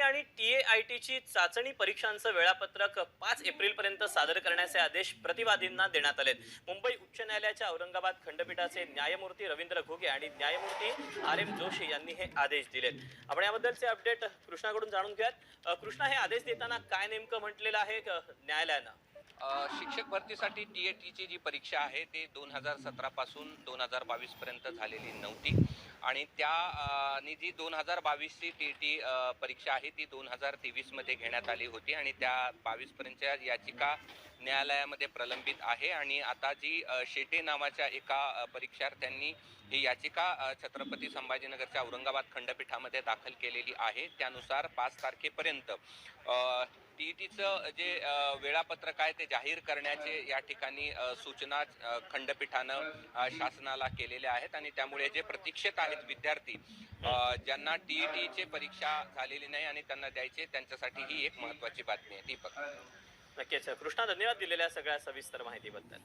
आणि T A I टीची चाचणी परीक्षांचं वेळापत्रक पाच एप्रिलपर्यंत सादर करण्याचे आदेश प्रतिवादींना देण्यात आलेत. मुंबई उच्च न्यायालयाच्या औरंगाबाद खंडपीठाचे न्यायमूर्ती रवींद्र घुगे आणि न्यायमूर्ती आर एम जोशी यांनी हे आदेश दिलेत. आपण याबद्दलचे अपडेट कृष्णाकडून जाणून घेऊयात. कृष्णा हे आदेश देताना काय नेमकं म्हटलेलं आहे न्यायालयानं? शिक्षक भरतीसाठी टी ए टीची जी परीक्षा आहे ती दोन हजार सतरापासून दोन हजार बावीसपर्यंत झालेली नव्हती. आणि त्या आणि जी दोन हजार बावीसची टी टी परीक्षा आहे ती दोन हजार तेवीसमध्ये घेण्यात आली होती. आणि त्या बावीसपर्यंतच्या याचिका न्यायालयामध्ये प्रलंबित आहे आणि आता जी शेटे नावाच्या एका परीक्षार्थ्यांनी ही याचिका छत्रपती संभाजीनगरच्या औरंगाबाद खंडपीठामध्ये दाखल केलेली आहे. त्यानुसार पाच तारखेपर्यंत टीईटीचं जे वेळापत्रक आहे ते जाहीर करण्याचे या ठिकाणी सूचना खंडपीठानं शासनाला केलेल्या आहेत आणि त्यामुळे जे प्रतीक्षेत आहेत विद्यार्थी अ, ज्यांना टीचे परीक्षा झालेली नाही आणि त्यांना द्यायचे त्यांच्यासाठी ही एक महत्वाची बातमी आहे. दीपक. नक्कीच. कृष्णा धन्यवाद दिलेल्या सगळ्या सविस्तर माहितीबद्दल.